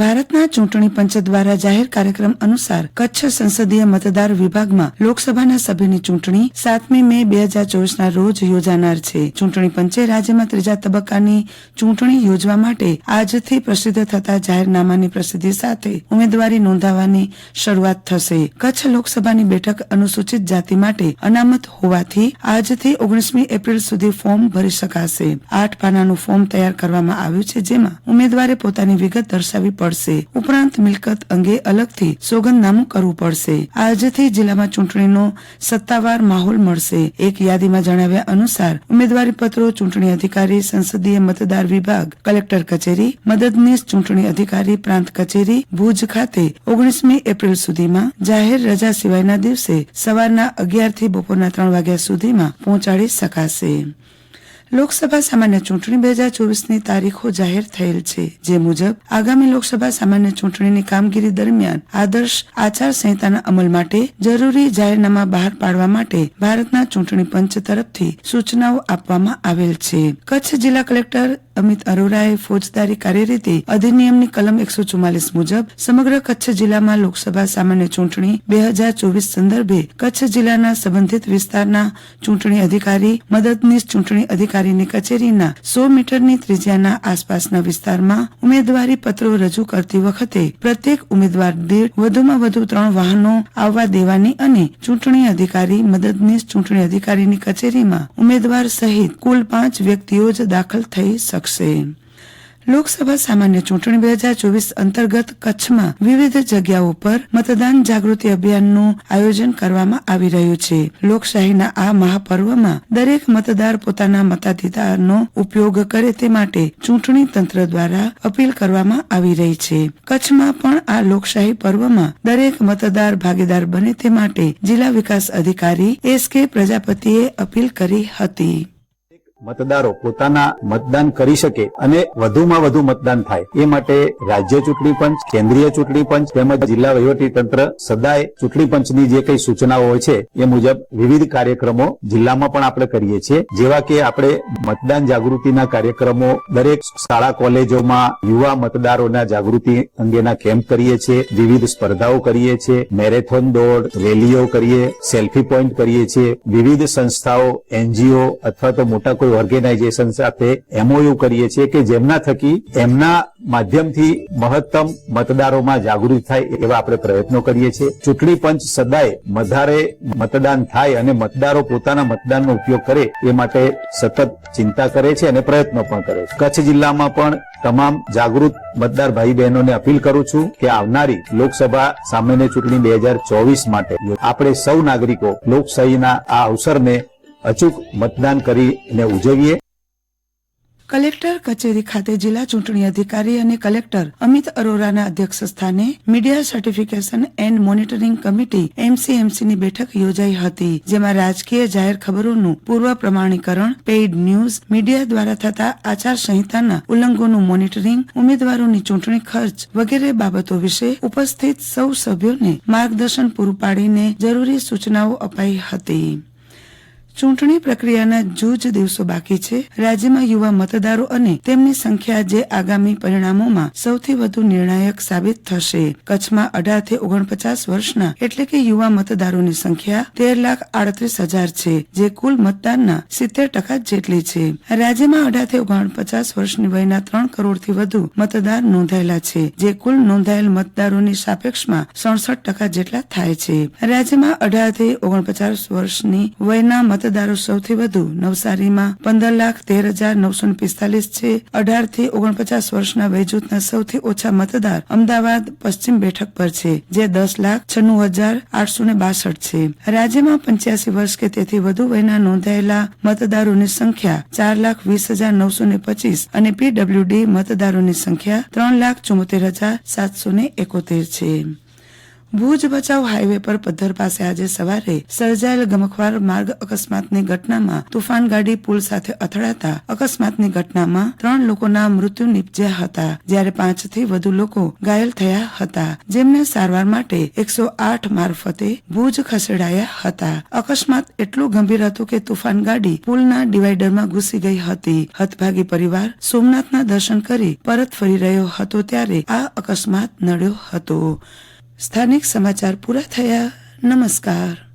ભારતના ચૂંટણી પંચ દ્વારા જાહેર કાર્યક્રમ અનુસાર કચ્છ સંસદીય મતદાર વિભાગમાં લોકસભાના સભ્યની ચૂંટણી સાતમી મે બે હજાર ચોવીસના રોજ યોજાનાર છે. ચૂંટણી પંચે રાજ્યમાં ત્રીજા તબક્કાની ચૂંટણી યોજવા માટે આજથી પ્રસિદ્ધ થતા જાહેરનામાની પ્રસિદ્ધિ સાથે ઉમેદવારી નોંધાવવાની શરૂઆત થશે. કચ્છ લોકસભાની બેઠક અનુસૂચિત જાતિ માટે અનામત હોવાથી આજથી ઓગણીસમી એપ્રિલ સુધી ફોર્મ ભરી શકાશે. આઠ પાનાનું ફોર્મ તૈયાર કરવામાં આવ્યું છે, જેમાં ઉમેદવારે પોતાની વિગત દર્શાવવી પડશે. ઉપરાંત મિલકત અંગે અલગથી સોગંદનામું કરવું પડશે. આજથી જિલ્લામાં ચૂંટણીનો સત્તાવાર માહોલ મળશે. એક યાદીમાં જણાવ્યા અનુસાર ઉમેદવારી પત્રો ચૂંટણી અધિકારી સંસદીય મતદાર વિભાગ, કલેક્ટર કચેરી, મદદનીશ ચૂંટણી અધિકારી પ્રાંત કચેરી, ભુજ ખાતે ઓગણીસમી એપ્રિલ સુધીમાં જાહેર રજા સિવાયના દિવસે સવારના અગિયારથી બપોરના ત્રણ વાગ્યા સુધીમાં પહોંચાડી શકાશે. લોકસભા સામાન્ય ચૂંટણી બે હજાર ચોવીસની તારીખો જાહેર થયેલ છે, જે મુજબ આગામી લોકસભા સામાન્ય ચૂંટણીની કામગીરી દરમિયાન આદર્શ આચાર સંહિતાના અમલ માટે જરૂરી જાહેરનામા બહાર પાડવા માટે ભારતના ચૂંટણી પંચ તરફથી સૂચનાઓ આપવામાં આવેલ છે. કચ્છ જિલ્લા કલેક્ટર અમિત અરોરાએ ફોજદારી કાર્યરીતિ અધિનિયમની કલમ એકસો ચુમ્માલીસ મુજબ સમગ્ર કચ્છ જિલ્લામાં લોકસભા સામાન્ય ચૂંટણી બે હજાર ચોવીસ સંદર્ભે કચ્છ જિલ્લાના સંબંધિત વિસ્તારના ચૂંટણી અધિકારી, મદદનીશ ચૂંટણી અધિકારીની કચેરીના સો મીટરની ત્રિજ્યાના આસપાસના વિસ્તારમાં ઉમેદવારી પત્રો રજૂ કરતી વખતે પ્રત્યેક ઉમેદવાર દીઠ વધુમાં વધુ ત્રણ વાહનો આવવા દેવાની અને ચૂંટણી અધિકારી, મદદનીશ ચૂંટણી અધિકારીની કચેરીમાં ઉમેદવાર સહિત કુલ પાંચ વ્યક્તિઓ જ દાખલ થઈ શકશે લોકસભા સામાન્ય ચૂંટણી બે હજાર ચોવીસ અંતર્ગત કચ્છમાં વિવિધ જગ્યાઓ પર મતદાન જાગૃતિ અભિયાનનું આયોજન કરવામાં આવી રહ્યું છે. લોકશાહીના આ મહાપર્વમાં દરેક મતદાર પોતાના મતાધિકારનો ઉપયોગ કરે તે માટે ચૂંટણી તંત્ર દ્વારા અપીલ કરવામાં આવી રહી છે. કચ્છમાં પણ આ લોકશાહી પર્વમાં દરેક મતદાર ભાગીદાર બને તે માટે જિલ્લા વિકાસ અધિકારી એસ કે પ્રજાપતિએ અપીલ કરી હતી. મતદારો પોતાના મતદાન કરી શકે અને વધુમાં વધુ મતદાન થાય. એ માટે રાજ્ય ચૂંટણી પંચ, કેન્દ્રીય ચૂંટણી પંચ તેમજ જિલ્લા વહીવટી તંત્ર સદાય ચૂંટણી પંચની જે કઈ સૂચનાઓ હોય છે, એ મુજબ વિવિધ કાર્યક્રમો જિલ્લામાં પણ આપણે કરીએ છીએ. જેવા કે આપણે મતદાન જાગૃતિના કાર્યક્રમો દરેક શાળા કોલેજોમાં યુવા મતદારોના જાગૃતિ અંગેના કેમ્પ કરીએ છીએ. વિવિધ સ્પર્ધાઓ કરીએ છીએ. મેરેથોન દોડ, રેલીઓ કરીએ, સેલ્ફી પોઈન્ટ કરીએ છીએ. વિવિધ સંસ્થાઓ, એનજીઓ અથવા તો મોટા કોઈ ઓર્ગેનાઇઝેશન સાથે એમઓયુ કરીએ છીએ કે જેમના થકી એમના માધ્યમથી મહત્તમ મતદારોમાં જાગૃત થાય એવા આપણે પ્રયત્નો કરીએ છીએ. ચૂંટણી પંચ સદાય વધારે મતદાન થાય અને મતદારો પોતાના મતદાનનો ઉપયોગ કરે એ માટે સતત ચિંતા કરે છે અને પ્રયત્નો પણ કરે છે. કચ્છ જિલ્લામાં પણ તમામ જાગૃત મતદાર ભાઈ બહેનોને અપીલ કરું છું કે આવનારી લોકસભા સામાન્ય ચૂંટણી બે હજાર ચોવીસ માટે આપણે સૌ નાગરિકો લોકશાહીના આ અવસરને અચૂક મતદાન કરીને ઉજવીએ. કલેક્ટર કચેરી ખાતે જિલ્લા ચૂંટણી અધિકારી અને કલેક્ટર અમિત અરોરાના અધ્યક્ષ સ્થાને media certification and monitoring committee એમસીએમસીની બેઠક યોજાઈ હતી, જેમાં રાજકીય જાહેર ખબરોનું પૂર્વ પ્રમાણીકરણ, પેઇડ ન્યૂઝ, મીડિયા દ્વારા થતા આચારસંહિતાના ઉલ્લંઘનોનું મોનિટરિંગ, ઉમેદવારોની ચૂંટણી ખર્ચ વગેરે બાબતો વિશે ઉપસ્થિત સૌ સભ્યોને માર્ગદર્શન પૂરું પાડીને જરૂરી સૂચનાઓ અપાઈ હતી. ચૂંટણી પ્રક્રિયાના જૂજ દિવસો બાકી છે. રાજ્યમાં યુવા મતદારો અને તેમની સંખ્યા જે આગામી પરિણામોમાં સૌથી વધુ નિર્ણાયક સાબિત થશે. કચ્છમાં અઢારથી ઓગણપચાસ વર્ષના એટલે કે યુવા મતદારોની સંખ્યા તેર લાખ આડત્રીસ હજાર છે, જે કુલ મતદાનના સિત્તેર ટકા જેટલી છે. રાજ્યમાં અઢારથી ઓગણપચાસ વર્ષની વયના ત્રણ કરોડથી વધુ મતદાર નોંધાયેલા છે, જે કુલ નોંધાયેલ મતદારોની સાપેક્ષમાં સડસઠ ટકા જેટલા થાય છે. રાજ્યમાં અઢારથી ઓગણપચાસ વર્ષની વયના મત મતદારો સૌથી વધુ નવસારીમાં પંદર લાખ તેર હજાર નવસો પિસ્તાલીસ છે. અઢારથી ઓગણપચાસ વર્ષના વયજૂથના સૌથી ઓછા મતદાર અમદાવાદ પશ્ચિમ બેઠક પર છે, જે દસ લાખ છન્નું હજાર આઠસો ને બાસઠ છે. રાજ્યમાં પંચ્યાસી વર્ષ કે તેથી વધુ વયના નોંધાયેલા મતદારોની સંખ્યા ચાર લાખ વીસ હજાર નવસો ને પચીસ અને પીડબ્લ્યુડી મતદારોની સંખ્યા ત્રણ લાખ ચુમ્મોતેર હજાર સાતસો ને એકોતેર છે. ભુજ બચાવ હાઈવે પર પદ્ધર પાસે આજે સવારે સર્જાયેલ ગમખ્વાર માર્ગ અકસ્માતની ઘટનામાં તુફાન ગાડી પુલ સાથે અથડાતા અકસ્માતની ઘટનામાં ત્રણ લોકોના મૃત્યુ નીપજ્યા હતા, જ્યારે પાંચથી વધુ લોકો ઘાયલ થયા હતા. જેમને સારવાર માટે એકસો આઠ મારફતે ભુજ ખસેડાયા હતા. અકસ્માત એટલું ગંભીર હતું કે તુફાન ગાડી પુલના ડિવાઈડરમાં ઘૂસી ગઈ હતી. હતભાગી પરિવાર સોમનાથના દર્શન કરી પરત ફરી રહ્યો હતો ત્યારે આ અકસ્માત નડ્યો હતો. સ્થાનિક સમાચાર પૂરા થયા. નમસ્કાર.